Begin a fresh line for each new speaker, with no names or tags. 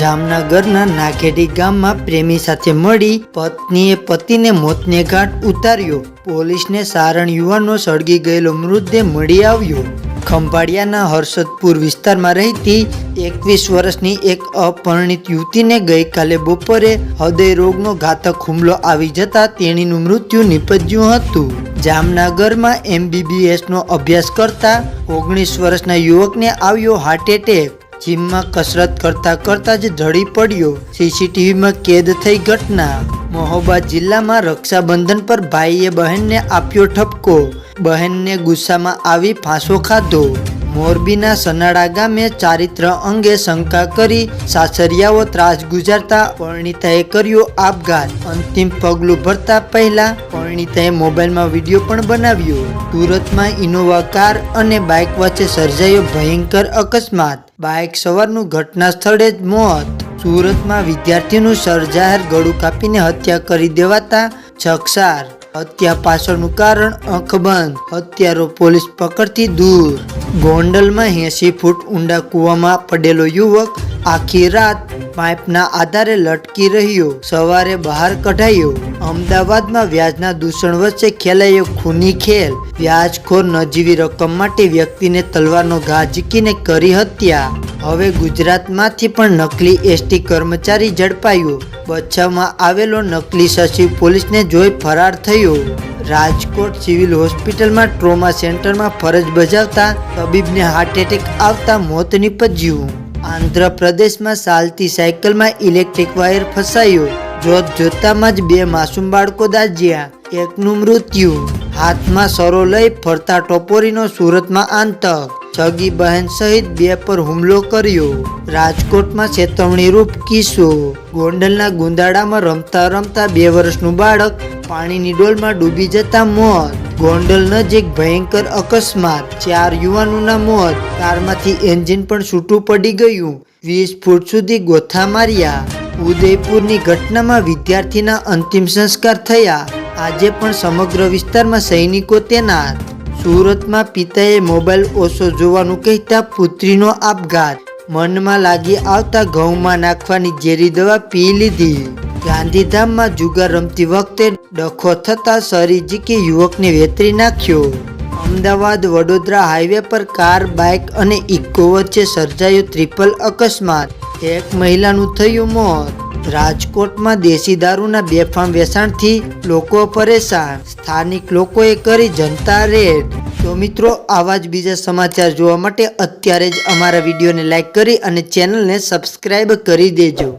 જામનગરના નાખેડી ગામમાં પ્રેમી સાથે મળી પત્નીએ પતિને મોતને ઘાટ ઉતાર્યો. પોલીસને સારણ યુવાનનો સળગી ગયેલો મૃતદેહ મળી આવ્યો. ખંભાળિયાના હર્ષદપુર વિસ્તારમાં રહેતી એકવીસ વર્ષની એક અપરિણિત યુવતીને ગઈકાલે બપોરે હૃદય રોગનો ઘાતક હુમલો આવી જતા તેણીનું મૃત્યુ નિપજ્યું હતું. જામનગરમાં એમબીબીએસનો અભ્યાસ કરતા ઓગણીસ વર્ષના યુવકને આવ્યો હાર્ટ એટેક. જીમમાં કસરત કરતા કરતા જ ઢળી પડ્યો. સીસીટીવીમાં કેદ થઈ ઘટના. મહોબા જિલ્લામાં રક્ષાબંધન પર ભાઈએ બહેનને આપ્યો ઠપકો. બહેનને ગુસ્સામાં આવી ફાંસો ખાધો. મોરબીના સનાડા ગામે ચારિત્ર અંગે શંકા કરી સાસરિયાઓ ત્રાસ ગુજારતા પરણિતાએ કર્યો આપઘાત. અંતિમ પગલું ભરતા પહેલા પરણિતાએ મોબાઈલમાં વીડિયો પણ બનાવ્યો. સુરતમાં ઇનોવા કાર અને બાઇક વચ્ચે સર્જાયો ભયંકર અકસ્માત. બાઇક સવારનું ઘટના સ્થળે જ મોત. સુરતમાં વિદ્યાર્થીનું સર્જાહર ગળું કાપીને હત્યા કરી દેવાતા ચકસાર હત્યા પાછળનું કારણ અંખબંધ હત્યારો પોલીસ પકડથી દૂર. ગોંડલમાં એંસી ફૂટ ઊંડા કૂવામાં પડેલો યુવક આખી રાત પાઇપના આધારે લટકી રહ્યો. સવારે બહાર કઢાયો. અમદાવાદમાં વ્યાજના દૂષણ વચ્ચે ખેલાયો ખૂની ખેલ. વ્યાજખોર નજીવી રકમ માટે વ્યક્તિને તલવારનો ઘા ઝીકીને કરી હત્યા. હવે ગુજરાતમાંથી પણ નકલી એસટી કર્મચારી ઝડપાયો. બચાવમાં આવેલો નકલી સચિવ પોલીસને જોઈ ફરાર થયો. રાજકોટ સિવિલ હોસ્પિટલમાં ટ્રોમા સેન્ટરમાં ફરજ બજાવતા તબીબને હાર્ટ એટેક આવતા મોત નીપજ્યું. આંધ્રપ્રદેશમાં ચાલતી સાયકલમાં ઇલેક્ટ્રિક વાયર ફસાયો. જોત જોતામાં જ બે માસૂમ બાળકો દાજ્યા. એકનું મૃત્યુ. હાથમાં સરો લઈ ફરતા ટોપોરીનો સુરતમાં આંતક. સગી બહેન સહિત બે પર હુમલો કર્યો. રાજકોટમાં ચેતવણી રૂપ કિસ્સો. ગોંડલના ગુંદાડામાં રમતા રમતા બે વર્ષનું બાળક પાણીની ડોલમાં ડૂબી જતા મોત. ગોંડલ નજીક ભયંકર અકસ્માત. ચાર યુવાનોના મોત. કારમાંથી એન્જિન પણ છૂટું પડી ગયું. વીસ ફૂટ સુધી ગોથા માર્યા. ઉદયપુરની ઘટનામાં વિદ્યાર્થીના અંતિમ સંસ્કાર થયા. આજે પણ સમગ્ર વિસ્તારમાં સૈનિકો તૈનાત. સુરતમાં પિતાએ મોબાઈલ ઓછો જોવાનું કહેતા પુત્રીનો આપઘાત. મનમાં લાગી આવતા ઘઉંમાં નાખવાની ઝેરી દવા પી લીધી. ગાંધીધામમાં જુગાર રમતી વખતે ડખો થતા શરી ઝીકી યુવકને વેતરી નાખ્યો. અમદાવાદ વડોદરા હાઈવે પર કાર બાઇક અને ઇકો વચ્ચે સર્જાયો ટ્રિપલ અકસ્માત. એક મહિલાનું થયું મોત. રાજકોટમાં દેશી દારૂના બેફામ વેચાણથી લોકો પરેશાન. સ્થાનિક લોકોએ કરી જનતા રેડ. તો મિત્રો, આવા જ બીજા સમાચાર જોવા માટે અત્યારે જ અમારા વિડીયોને લાઈક કરી અને ચેનલને સબસ્ક્રાઈબ કરી દેજો.